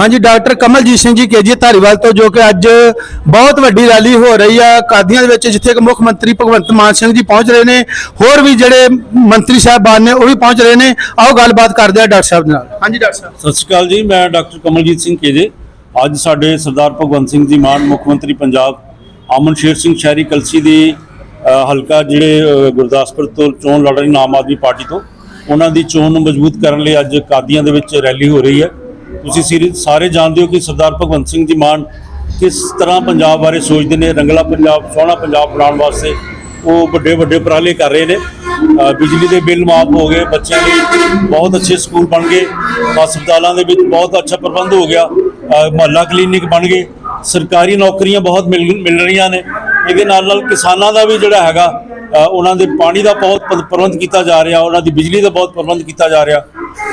ਹਾਂਜੀ, doctor Kamaljit Singh ji KG Dhariwal ਤੋਂ, ਜੋ ਕਿ ਅੱਜ ਬਹੁਤ ਵੱਡੀ ਰੈਲੀ ਹੋ ਰਹੀ ਆ ਕਾਦੀਆਂ ਦੇ ਵਿੱਚ, ਜਿੱਥੇ ਕਿ ਮੁੱਖ ਮੰਤਰੀ ਭਗਵੰਤ ਮਾਨ ਸਿੰਘ ਜੀ ਪਹੁੰਚ ਰਹੇ ਨੇ। ਹੋਰ ਵੀ ਜਿਹੜੇ ਮੰਤਰੀ ਸਾਹਿਬਾਨ ਨੇ, ਉਹ ਵੀ ਪਹੁੰਚ ਰਹੇ ਨੇ। ਆਓ ਗੱਲਬਾਤ ਕਰਦੇ ਆ ਡਾਕਟਰ ਸਾਹਿਬ ਦੇ ਨਾਲ। ਹਾਂਜੀ, ਡਾਕਟਰ ਸਾਹਿਬ। ਸਤਿ ਸ਼੍ਰੀ ਅਕਾਲ ਜੀ, ਮੈਂ ਡਾਕਟਰ ਕਮਲਜੀਤ ਸਿੰਘ ਕੇਜੇ। ਅੱਜ ਸਾਡੇ ਸਰਦਾਰ ਭਗਵੰਤ ਸਿੰਘ ਜੀ ਮਾਨ, ਮੁੱਖ ਮੰਤਰੀ ਪੰਜਾਬ ਅਮਨ ਸ਼ੇਰ ਸਿੰਘ ਸ਼ਹਿਰੀ ਕਲਸੀ ਦੀ ਹਲਕਾ ਜਿਹੜੇ ਗੁਰਦਾਸਪੁਰ ਤੋਂ ਚੋਣ ਲੜ ਰਹੇ ਨੇ ਆਮ ਆਦਮੀ ਪਾਰਟੀ ਤੋਂ, ਉਹਨਾਂ ਦੀ ਚੋਣ ਨੂੰ ਮਜ਼ਬੂਤ ਕਰਨ ਲਈ ਅੱਜ ਕਾਦੀਆਂ ਦੇ ਵਿੱਚ ਰੈਲੀ ਹੋ ਰਹੀ ਹੈ। ਤੁਸੀਂ ਸੀਰੀ- ਸਾਰੇ ਜਾਣਦੇ ਹੋ ਕਿ ਸਰਦਾਰ ਭਗਵੰਤ ਸਿੰਘ ਜੀ ਮਾਨ ਕਿਸ ਤਰ੍ਹਾਂ ਪੰਜਾਬ ਬਾਰੇ ਸੋਚਦੇ ਨੇ, ਰੰਗਲਾ ਪੰਜਾਬ, ਸੋਹਣਾ ਪੰਜਾਬ ਬਣਾਉਣ ਵਾਸਤੇ ਉਹ ਵੱਡੇ ਵੱਡੇ ਉਪਰਾਲੇ ਕਰ ਰਹੇ ਨੇ। ਬਿਜਲੀ ਦੇ ਬਿੱਲ ਮਾਫ ਹੋ ਗਏ, ਬੱਚਿਆਂ ਲਈ ਬਹੁਤ ਅੱਛੇ ਸਕੂਲ ਬਣ ਗਏ ਹਸਪਤਾਲਾਂ ਦੇ ਵਿੱਚ ਬਹੁਤ ਅੱਛਾ ਪ੍ਰਬੰਧ ਹੋ ਗਿਆ ਮਹੱਲਾ ਕਲੀਨਿਕ ਬਣ ਗਏ, ਸਰਕਾਰੀ ਨੌਕਰੀਆਂ ਬਹੁਤ ਮਿਲ ਮਿਲ ਰਹੀਆਂ ਨੇ। ਇਹਦੇ ਨਾਲ ਨਾਲ ਕਿਸਾਨਾਂ ਦਾ ਵੀ ਜਿਹੜਾ ਹੈਗਾ ਉਹਨਾਂ ਦੇ ਪਾਣੀ ਦਾ ਬਹੁਤ ਪ੍ਰਬੰਧ ਕੀਤਾ ਜਾ ਰਿਹਾ, ਉਹਨਾਂ ਦੀ ਬਿਜਲੀ ਦਾ ਬਹੁਤ ਪ੍ਰਬੰਧ ਕੀਤਾ ਜਾ ਰਿਹਾ।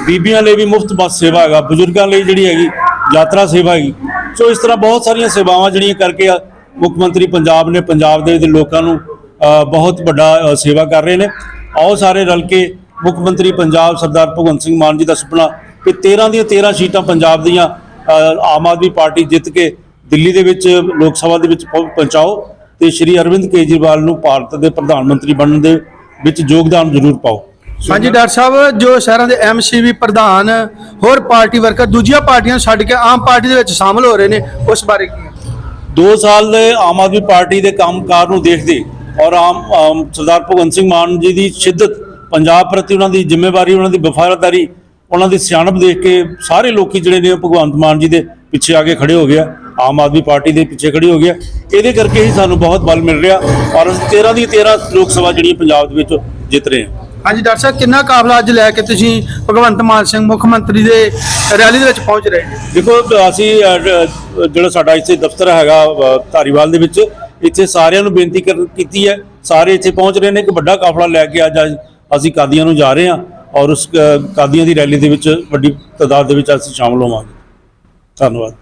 ਬੀਬੀਆਂ ਲਈ ਵੀ ਮੁਫਤ ਬੱਸ ਸੇਵਾ ਹੈਗਾ ਬਜ਼ੁਰਗਾਂ ਲਈ ਜਿਹੜੀ ਹੈਗੀ ਯਾਤਰਾ ਸੇਵਾ ਹੈਗੀ। ਸੋ ਇਸ ਤਰ੍ਹਾਂ ਬਹੁਤ ਸਾਰੀਆਂ ਸੇਵਾਵਾਂ ਜਿਹੜੀਆਂ ਕਰਕੇ ਆ, ਮੁੱਖ ਮੰਤਰੀ ਪੰਜਾਬ ਨੇ ਪੰਜਾਬ ਦੇ ਲੋਕਾਂ ਨੂੰ ਬਹੁਤ ਵੱਡਾ ਸੇਵਾ ਕਰ ਰਹੇ ਨੇ। ਆਓ ਸਾਰੇ ਰਲ ਕੇ ਮੁੱਖ ਮੰਤਰੀ ਪੰਜਾਬ ਸਰਦਾਰ ਭਗਵੰਤ ਸਿੰਘ ਮਾਨ ਜੀ ਦਾ ਸੁਪਨਾ ਕਿ 13 ਦੀਆਂ 13 ਸੀਟਾਂ ਪੰਜਾਬ ਦੀਆਂ ਆਮ ਆਦਮੀ ਪਾਰਟੀ ਜਿੱਤ ਕੇ ਦਿੱਲੀ ਦੇ ਵਿੱਚ ਲੋਕ ਸਭਾ ਦੇ ਵਿੱਚ ਪਹੁੰ- ਪਹੁੰਚਾਓ ਤੇ ਸ਼੍ਰੀ ਅਰਵਿੰਦ ਕੇਜਰੀਵਾਲ ਨੂੰ ਭਾਰਤ ਦੇ ਪ੍ਰਧਾਨ ਮੰਤਰੀ ਬਣਨ ਦੇ ਵਿੱਚ ਯੋਗਦਾਨ ਜ਼ਰੂਰ ਪਾਓ। ਹਾਂਜੀ, ਡਾਕਟਰ ਸਾਹਿਬ, ਜੋ ਸ਼ਹਿਰਾਂ ਦੇ ਐਮਸੀਵੀ ਪ੍ਰਧਾਨ, ਹੋਰ ਪਾਰਟੀ ਵਰਕਰ, ਦੂਜੀਆਂ ਪਾਰਟੀਆਂ ਨੂੰ ਛੱਡ ਕੇ ਆਮ ਪਾਰਟੀ ਦੇ ਵਿੱਚ ਸ਼ਾਮਲ ਹੋ ਰਹੇ ਨੇ, ਉਸ ਬਾਰੇ ਕੀ ਹੈ? ਦੋ ਸਾਲ ਦੇ ਆਮ ਆਦਮੀ ਪਾਰਟੀ ਦੇ ਕੰਮਕਾਰ ਨੂੰ ਦੇਖਦੇ ਔਰ ਆਮ ਸਰਦਾਰ ਭਗਵੰਤ ਸਿੰਘ ਮਾਨ ਜੀ ਦੀ ਸ਼ਿੱਦਤ ਪੰਜਾਬ ਪ੍ਰਤੀ ਉਹਨਾਂ ਦੀ ਜ਼ਿੰਮੇਵਾਰੀ, ਉਹਨਾਂ ਦੀ ਵਫਾਦਾਰੀ, ਉਹਨਾਂ ਦੀ ਸਿਆਣਪ ਦੇਖ ਕੇ ਸਾਰੇ ਲੋਕੀ ਜਿਹੜੇ ਨੇ ਉਹ ਭਗਵੰਤ ਮਾਨ ਜੀ ਦੇ ਪਿੱਛੇ ਆ ਕੇ ਖੜੇ ਹੋ ਗਿਆ ਆਮ ਆਦਮੀ ਪਾਰਟੀ ਦੇ ਪਿੱਛੇ ਖੜੇ ਹੋ ਗਿਆ ਇਹਦੇ ਕਰਕੇ ਹੀ ਸਾਨੂੰ ਬਹੁਤ ਬਲ ਮਿਲ ਰਿਹਾ ਔਰ ਅਸੀਂ 13 ਦੀ 13 ਲੋਕ ਸਭਾ ਜਿਹੜੀ ਪੰਜਾਬ ਦੇ ਵਿੱਚ ਜਿੱਤ ਰਹੇ ਹਾਂ ਹਾਂਜੀ ਡਾਕਟਰ ਸਾਹਿਬ ਕਿੰਨਾ ਕਾਫਲਾ ਅੱਜ ਲੈ ਕੇ ਤੁਸੀਂ ਭਗਵੰਤ ਮਾਨ ਸਿੰਘ ਮੁੱਖ ਮੰਤਰੀ ਦੇ ਰੈਲੀ ਦੇ ਵਿੱਚ ਪਹੁੰਚ ਰਹੇ ਜੀ ਦੇਖੋ ਅਸੀਂ ਜਿਹੜਾ ਸਾਡਾ ਇੱਥੇ ਦਫ਼ਤਰ ਹੈਗਾ ਧਾਰੀਵਾਲ ਦੇ ਵਿੱਚ ਇੱਥੇ ਸਾਰਿਆਂ ਨੂੰ ਬੇਨਤੀ ਕਰ- ਕੀਤੀ ਹੈ। ਸਾਰੇ ਇੱਥੇ ਪਹੁੰਚ ਰਹੇ ਨੇ ਇੱਕ ਵੱਡਾ ਕਾਫਲਾ ਲੈ ਕੇ ਅੱਜ ਅੱਜ ਅਸੀਂ ਕਾਦੀਆਂ ਨੂੰ ਜਾ ਰਹੇ ਹਾਂ ਔਰ ਉਸ ਅ, ਕਾਦੀਆਂ ਦੀ ਰੈਲੀ ਦੇ ਵਿੱਚ ਵੱਡੀ ਤਾਦਾਦ ਦੇ ਵਿੱਚ ਅਸੀਂ ਸ਼ਾਮਲ ਹੋਵਾਂਗੇ। ਧੰਨਵਾਦ।